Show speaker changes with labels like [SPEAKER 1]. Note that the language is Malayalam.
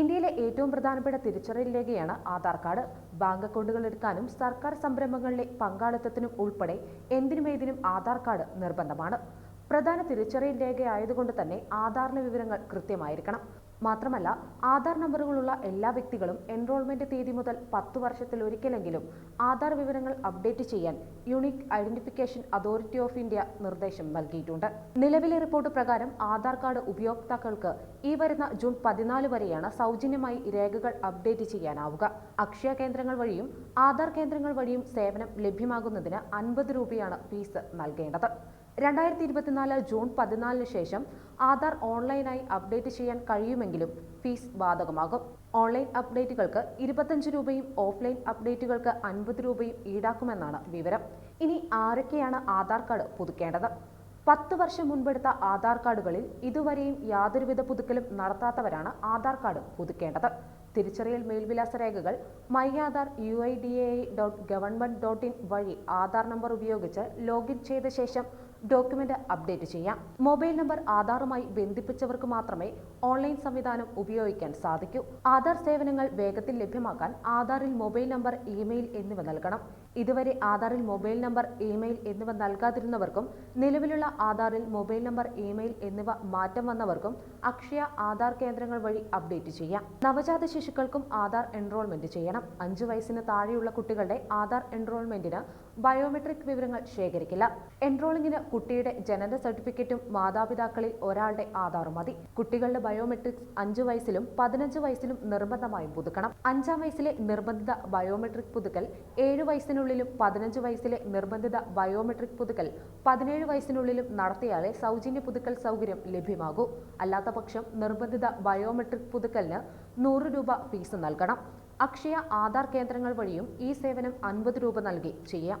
[SPEAKER 1] ഇന്ത്യയിലെ ഏറ്റവും പ്രധാനപ്പെട്ട തിരിച്ചറിയൽ രേഖയാണ് ആധാർ കാർഡ്. ബാങ്ക് അക്കൗണ്ടുകൾ എടുക്കാനും സർക്കാർ സംരംഭങ്ങളിലെ പങ്കാളിത്തത്തിനും ഉൾപ്പെടെ എന്തിനും ഏതിനും ആധാർ കാർഡ് നിർബന്ധമാണ്. പ്രധാന തിരിച്ചറിയൽ രേഖയായതുകൊണ്ട് തന്നെ ആധാറിലെ വിവരങ്ങൾ കൃത്യമായിരിക്കണം. മാത്രമല്ല ആധാർ നമ്പറുകളുള്ള എല്ലാ വ്യക്തികളും എൻറോൾമെന്റ് തീയതി മുതൽ പത്ത് വർഷത്തിൽ ഒരിക്കലെങ്കിലും ആധാർ വിവരങ്ങൾ അപ്ഡേറ്റ് ചെയ്യാൻ Unique Identification Authority of India നിർദ്ദേശം നൽകിയിട്ടുണ്ട്. നിലവിലെ റിപ്പോർട്ട് പ്രകാരം ആധാർ കാർഡ് ഉപയോക്താക്കൾക്ക് ഈ വരുന്ന ജൂൺ പതിനാല് വരെയാണ് സൗജന്യമായി രേഖകൾ അപ്ഡേറ്റ് ചെയ്യാനാവുക. അക്ഷയ കേന്ദ്രങ്ങൾ വഴിയും ആധാർ കേന്ദ്രങ്ങൾ വഴിയും സേവനം ലഭ്യമാകുന്നതിന് അൻപത് രൂപയാണ് ഫീസ് നൽകേണ്ടത്. രണ്ടായിരത്തി ഇരുപത്തിനാല് ജൂൺ പതിനാലിന് ശേഷം ആധാർ ഓൺലൈനായി അപ്ഡേറ്റ് ചെയ്യാൻ കഴിയുമെങ്കിലും ഫീസ് ബാധകമാകും. ഓൺലൈൻ അപ്ഡേറ്റുകൾക്ക് ഇരുപത്തഞ്ച് രൂപയും ഓഫ്ലൈൻ അപ്ഡേറ്റുകൾക്ക് അൻപത് രൂപയും ഈടാക്കുമെന്നാണ് വിവരം. ഇനി ആരൊക്കെയാണ് ആധാർ കാർഡ് പുതുക്കേണ്ടത്? പത്ത് വർഷം മുൻപെടുത്ത ആധാർ കാർഡുകളിൽ ഇതുവരെയും യാതൊരുവിധ പുതുക്കലും നടത്താത്തവരാണ് ആധാർ കാർഡ് പുതുക്കേണ്ടത്. തിരിച്ചറിയൽ മേൽവിലാസ രേഖകൾ my Aadhaar U I D A dot government dot in വഴി ആധാർ നമ്പർ ഉപയോഗിച്ച് ലോഗിൻ ചെയ്ത ശേഷം ഡോക്യുമെന്റ് അപ്ഡേറ്റ് ചെയ്യാം. മൊബൈൽ നമ്പർ ആധാറുമായി ബന്ധിപ്പിച്ചവർക്ക് മാത്രമേ ഓൺലൈൻ സംവിധാനം ഉപയോഗിക്കാൻ സാധിക്കൂ. ആധാർ സേവനങ്ങൾ വേഗത്തിൽ ലഭ്യമാക്കാൻ ആധാറിൽ മൊബൈൽ നമ്പർ ഇമെയിൽ എന്നിവ നൽകണം. ഇതുവരെ ആധാറിൽ മൊബൈൽ നമ്പർ ഇമെയിൽ എന്നിവ നൽകാതിരുന്നവർക്കും നിലവിലുള്ള ആധാറിൽ മൊബൈൽ നമ്പർ ഇമെയിൽ എന്നിവ മാറ്റം വന്നവർക്കും അക്ഷയ ആധാർ കേന്ദ്രങ്ങൾ വഴി അപ്ഡേറ്റ് ചെയ്യാം. നവജാത ശിശുക്കൾക്കും ആധാർ എൻറോൾമെന്റ് ചെയ്യണം. അഞ്ചു വയസ്സിന് താഴെയുള്ള കുട്ടികളുടെ ആധാർ എൻറോൾമെന്റിന് ബയോമെട്രിക് വിവരങ്ങൾ ശേഖരിക്കില്ല. എൻറോളിംഗിന് കുട്ടിയുടെ ജനന സർട്ടിഫിക്കറ്റും മാതാപിതാക്കളിൽ ഒരാളുടെ ആധാറും മതി. കുട്ടികളുടെ ബയോമെട്രിക്സ് അഞ്ചു വയസ്സിലും പതിനഞ്ച് വയസ്സിലും നിർബന്ധമായും പുതുക്കണം. അഞ്ചാം വയസ്സിലെ നിർബന്ധിത ബയോമെട്രിക് പുതുക്കൽ ഏഴു വയസ്സിനുള്ളിലും പതിനഞ്ച് വയസ്സിലെ നിർബന്ധിത ബയോമെട്രിക് പുതുക്കൽ പതിനേഴ് വയസ്സിനുള്ളിലും നടത്തിയാലേ സൗജന്യ പുതുക്കൽ സൗകര്യം ലഭ്യമാകൂ. അല്ലാത്തപക്ഷം നിർബന്ധിത ബയോമെട്രിക് പുതുക്കലിന് നൂറ് രൂപ ഫീസ് നൽകണം. അക്ഷയ ആധാർ കേന്ദ്രങ്ങൾ വഴിയും ഈ സേവനം അൻപത് രൂപ നൽകി ചെയ്യാം.